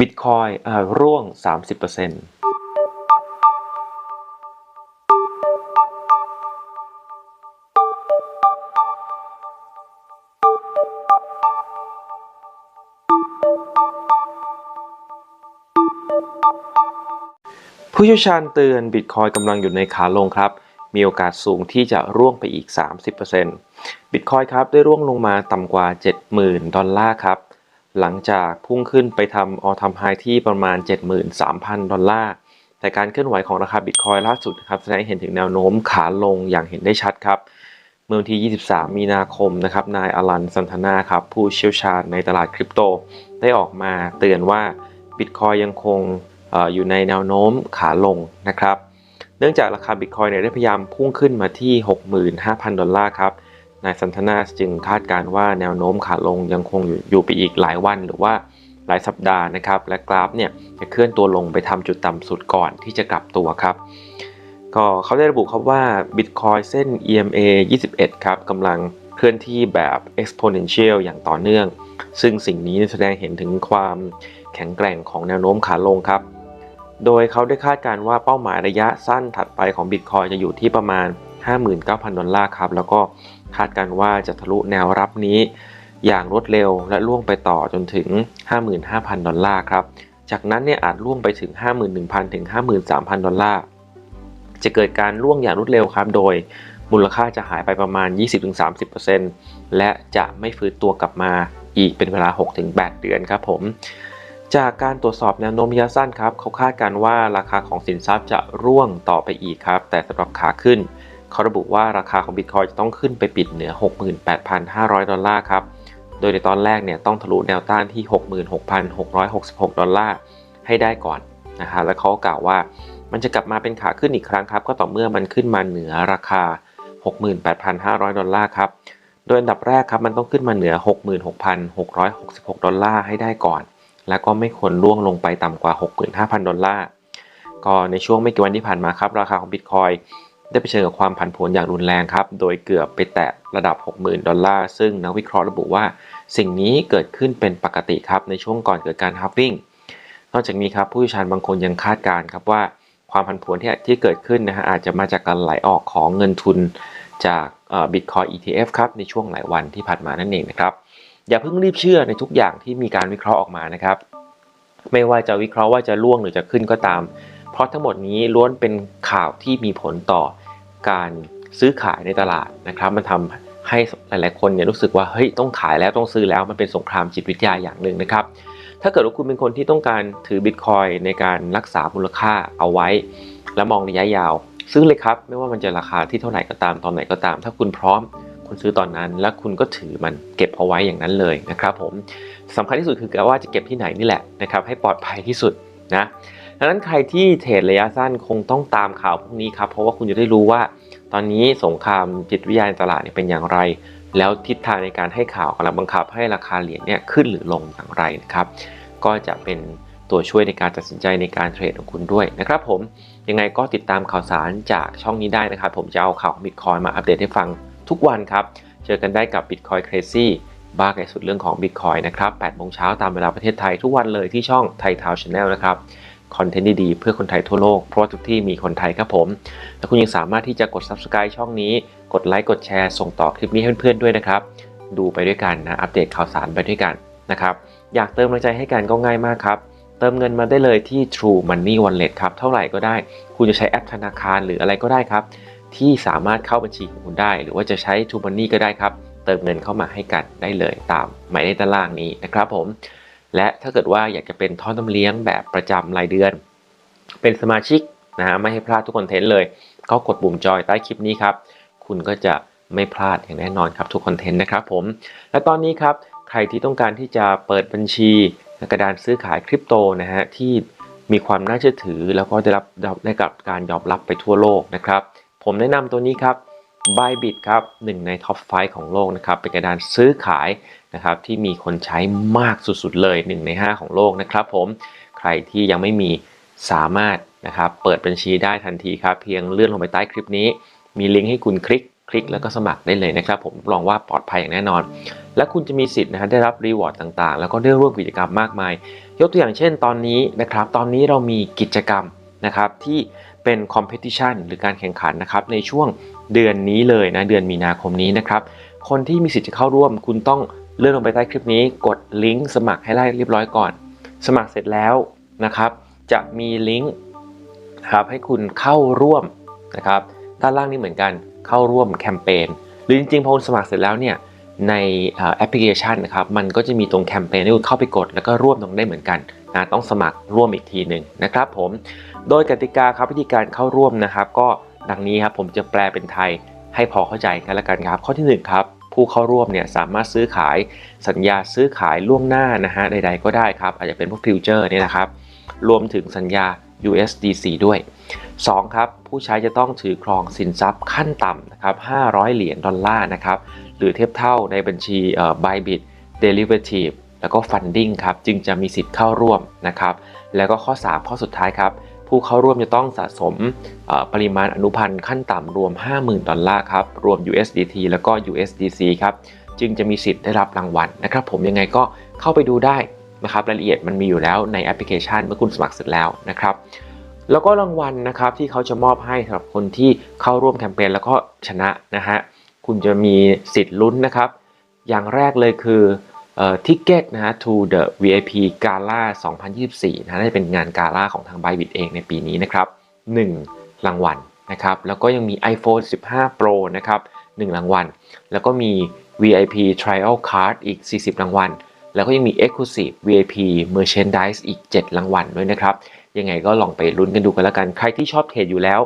บิตคอยร่วง 30%ผู้เชี่ยวชาญเตือนบิตคอยกำลังอยู่ในขาลงครับ มีโอกาสสูงที่จะร่วงไปอีก 30%บิตคอยครับได้ร่วงลงมาต่ำกว่า 70,000 ดอลลาร์ครับ หลังจากพุ่งขึ้นไปทำออทำไฮที่ประมาณ 73,000 ดอลลาร์ แต่การเคลื่อนไหวของราคาบิตคอยล่าสุดนะครับแสดงให้เห็นถึงแนวโน้มขาลงอย่างเห็นได้ชัดครับ เมื่อวันที่ 23 มีนาคมนะครับ นายอลันสันทนาครับ ผู้เชี่ยวชาญในตลาดคริปโต ได้ออกมาเตือนว่าบิตคอยยังคงอออยู่ในแนวโน้มขาลงนะครับ เนื่องจากราคาบิตคอยเนี่ยได้พยายามพุ่งขึ้นมาที่ 65,000 ดอลลาร์ครับ นายสันทนาจึงคาดการว่าแนวโน้มขาลงยังคงอยู่ยไปอีกหลายวันหรือว่าหลายสัปดาห์นะครับ และกราฟเนี่ยจะเคลื่อนตัวลงไปทำจุดต่ำสุดก่อนที่จะกลับตัวครับ ก็เขาได้ระบุครับว่า Bitcoin เส้น EMA 21 ครับกำลังเคลื่อนที่แบบ exponential อย่างต่อเนื่อง ซึ่งสิ่งนี้แสดงเห็นถึงความแข็งแกร่งของแนวโน้มขาลงครับ โดยเขาได้คาดการว่าเป้าหมายระยะสั้นถัดไปของ Bitcoin จะอยู่ที่ประมาณ 59,000 ดอลลาร์ครับ แล้วก็ คาดการว่าจะทะลุแนวรับนี้ อย่างรวดเร็วและล่วงไปต่อจนถึง 55,000 ดอลลาร์ครับ จากนั้นเนี่ยอาจล่วงไปถึง 51,000 ถึง 53,000 ดอลลาร์ จะเกิดการล่วงอย่างรวดเร็วครับ โดยมูลค่าจะหายไปประมาณ 20-30%และจะไม่ฟื้นตัวกลับมาอีกเป็นเวลา 6-8 เดือนครับผมจากการตรวจสอบแนวโน้มระยะสั้นครับเขาคาดการว่าราคาของสินทรัพย์จะร่วงต่อไปอีกครับ แต่สำหรับขาขึ้น เขาระบุว่าราคาของบิตคอยจะต้องขึ้นไปปิดเหนือ 68,500 ดอลลาร์ครับ โดยในตอนแรกเนี่ยต้องทะลุแนวต้านที่ 66,666 ดอลลาร์ให้ได้ก่อนนะฮะแล้วเขากล่าวว่ามันจะกลับมาเป็นขาขึ้นอีกครั้งครับ ก็ต่อเมื่อมันขึ้นมาเหนือราคา 68,500 ดอลลาร์ครับ โดยอันดับแรกครับมันต้องขึ้นมาเหนือ 66,666 ดอลลาร์ให้ได้ก่อน แล้วก็ไม่ควรล่วงลงไปต่ำกว่า 65,000 ดอลลาร์ ก็ในช่วงไม่กี่วันที่ผ่านมาครับ ราคาของบิตคอย ได้ไปเจอกับความผันผวนอย่างรุนแรงครับ โดยเกือบไปแตะระดับ 60,000 ดอลลาร์ ซึ่งนักวิเคราะห์ระบุว่า สิ่งนี้เกิดขึ้นเป็นปกติครับในช่วงก่อนเกิดการฮับวิ่งนอกจากนี้ครับผู้เชี่ยวชาญบางคนยังคาดการณ์ครับว่าความผันผวนที่ที่เกิดขึ้นนะฮะอาจจะมาจากการไหลออกของเงินทุนจากบิตคอย ETF ครับในช่วงหลายวันที่ผ่านมานั่นเองนะครับอย่าเพิ่งรีบเชื่อในทุกอย่างที่มีการวิเคราะห์ออกมานะครับ ไม่ว่าจะวิเคราะห์ว่าจะล่วงหรือจะขึ้นก็ตาม เพราะทั้งหมดนี้ล้วนเป็นข่าวที่มีผลต่อการซื้อขายในตลาดนะครับ มันทำให้หลายๆคนเนี่ยรู้สึกว่าเฮ้ยต้องขายแล้วต้องซื้อแล้วมันเป็นสงครามจิตวิทยาอย่างหนึ่งนะครับ ถ้าเกิดว่าคุณเป็นคนที่ต้องการถือบิตคอยในการรักษามูลค่าเอาไว้ และมองระยะยาว ซื้อเลยครับ ไม่ว่ามันจะราคาที่เท่าไหร่ก็ตามตอนไหนก็ตาม ถ้าคุณพร้อมคุณซื้อตอนนั้น แล้วคุณก็ถือมันเก็บเอาไว้อย่างนั้นเลยนะครับ ผมสำคัญที่สุดคือว่าจะเก็บที่ไหนนี่แหละนะครับให้ปลอดภัยที่สุดนะ ดังนั้นใครที่เทรดระยะสั้นคงต้องตามข่าวพวกนี้ครับ เพราะว่าคุณจะได้รู้ว่า ตอนนี้สงครามจิตวิทยาในตลาดเนี่ยเป็นอย่างไร แล้วทิศทางในการให้ข่าวกำลังบังคับให้ราคาเหรียญเนี่ยขึ้นหรือลงอย่างไรนะครับ ก็จะเป็นตัวช่วยในการตัดสินใจในการเทรดของคุณด้วยนะครับผมยังไงก็ติดตามข่าวสารจากช่องนี้ได้นะครับ ผมจะเอาข่าวบิตคอยมาอัปเดตให้ฟังทุกวันครับ เจอกันได้กับ Bitcoin Crazy บ้าไก่สุดเรื่องของ Bitcoin นะครับ8โมงเช้าตามเวลาประเทศไทยทุกวันเลยที่ช่องไทยทาวน์ชาแนลนะครับ คอนเทนต์ดีๆเพื่อคนไทยทั่วโลก เพราะว่าทุกที่มีคนไทยครับผม และคุณยังสามารถที่จะกด Subscribe ช่องนี้ กดไลค์กดแชร์ส่งต่อคลิปนี้ให้เพื่อนๆด้วยนะครับ ดูไปด้วยกันนะ อัปเดตข่าวสารไปด้วยกันนะครับ อยากเติมกำลังใจให้กันก็ง่ายมากครับ เติมเงินมาได้เลยที่ True Money Wallet ครับ เท่าไหร่ก็ได้ คุณจะใช้แอปธนาคารหรืออะไรก็ได้ครับ ที่สามารถเข้าบัญชีของคุณได้ หรือว่าจะใช้ True Money ก็ได้ครับ เติมเงินเข้ามาให้กันได้เลยตามหมายเลขด้านล่างนี้นะครับผม และถ้าเกิดว่าอยากจะเป็นท่อน้ำเลี้ยงแบบประจำรายเดือน เป็นสมาชิกนะฮะไม่ให้พลาดทุกคอนเทนต์เลย ก็กดปุ่มจอยใต้คลิปนี้ครับ คุณก็จะไม่พลาดอย่างแน่นอนครับทุกคอนเทนต์นะครับผม และตอนนี้ครับใครที่ต้องการที่จะเปิดบัญชีกระดานซื้อขายคริปโตนะฮะที่มีความน่าเชื่อถือ แล้วก็ได้รับได้กับการยอมรับไปทั่วโลกนะครับ ผมแนะนำตัวนี้ครับ Bybit ครับหนึ่งในท็อป5ของโลกนะครับเป็นกระดานซื้อขายนะครับที่มีคนใช้มากสุดๆเลย 1 ใน 5 ของโลกนะครับผมใครที่ยังไม่มีสามารถนะครับเปิดบัญชีได้ทันทีครับเพียงเลื่อนลงไปใต้คลิปนี้ มีลิงก์ให้คุณคลิกคลิกแล้วก็สมัครได้เลยนะครับผมรับรองว่าปลอดภัยอย่างแน่นอน และคุณจะมีสิทธิ์นะฮะได้รับรีวอร์ดต่างๆ แล้วก็ได้ร่วมกิจกรรมมากมาย ยกตัวอย่างเช่นตอนนี้นะครับตอนนี้เรามีกิจกรรมนะครับที่เป็นคอมเพติชันหรือการแข่งขันนะครับในช่วง เดือนนี้เลยนะเดือนมีนาคมนี้นะครับ คนที่มีสิทธิ์จะเข้าร่วม คุณต้องเลื่อนลงไปใต้คลิปนี้ กดลิงก์สมัครให้ได้เรียบร้อยก่อน สมัครเสร็จแล้วนะครับ จะมีลิงก์ครับให้คุณเข้าร่วมนะครับด้านล่างนี้เหมือนกันเข้าร่วมแคมเปญหรือจริงๆพอคุณสมัครเสร็จแล้วเนี่ยในแอปพลิเคชันนะครับมันก็จะมีตรงแคมเปญให้คุณเข้าไปกด แล้วก็ร่วมตรงได้เหมือนกันนะต้องสมัครร่วมอีกทีหนึ่งนะครับผมโดยกติกาครับวิธีการเข้าร่วมนะครับ ก็ ดังนี้ครับผมจะแปลเป็นไทยให้พอเข้าใจกันละกันครับ ข้อที่หนึ่งครับผู้เข้าร่วมเนี่ยสามารถซื้อขายสัญญาซื้อขายล่วงหน้านะฮะใดๆก็ได้ครับ อาจจะเป็นพวกฟิวเจอร์เนี่ยนะครับ รวมถึงสัญญา USDC ด้วย 2. ครับผู้ใช้จะต้องถือครองสินทรัพย์ขั้นต่ำนะครับ500 เหรียญดอลลาร์นะครับหรือเทียบเท่าในบัญชีเอ่อ Bybit Derivative แล้วก็ Funding ครับจึงจะมีสิทธิ์เข้าร่วมนะครับแล้วก็ข้อ 3 ข้อสุดท้ายครับ ผู้เข้าร่วมจะต้องสะสมปริมาณอนุพันธ์ขั้นต่ำรวม 50,000 ดอลลาร์ครับ รวม USDT แล้วก็ USDC ครับ จึงจะมีสิทธิ์ได้รับรางวัลนะครับ ผมยังไงก็เข้าไปดูได้นะครับ รายละเอียดมันมีอยู่แล้วในแอปพลิเคชันเมื่อคุณสมัครเสร็จแล้วนะครับ แล้วก็รางวัลนะครับที่เขาจะมอบให้สำหรับคนที่เข้าร่วมแคมเปญแล้วก็ชนะนะฮะ คุณจะมีสิทธิ์ลุ้นนะครับ อย่างแรกเลยคือ ทิกเก็ตนะฮะ to the VIP Gala 2024 นะน่าจะเป็นงานกาล่าของทาง Bybit เองในปีนี้นะครับ 1 รางวัลนะครับ แล้วก็ยังมี iPhone 15 Pro นะครับ 1 รางวัล แล้วก็มี VIP Trial Card อีก 40 รางวัล แล้วก็ยังมี Exclusive VIP Merchandise อีก 7 รางวัลด้วยนะครับ ยังไงก็ลองไปลุ้นกันดูกันแล้วกัน ใครที่ชอบเทรดอยู่แล้ว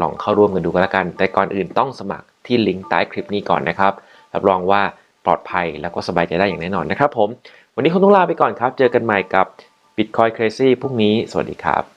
ลองเข้าร่วมกันดูกันแล้วกัน แต่ก่อนอื่นต้องสมัครที่ลิงก์ใต้คลิปนี้ก่อนนะครับ รับรองว่า ปลอดภัยแล้วก็สบายใจได้อย่างแน่นอนนะครับผม วันนี้คงต้องลาไปก่อนครับ เจอกันใหม่กับ Bitcoin Crazy พรุ่งนี้ สวัสดีครับ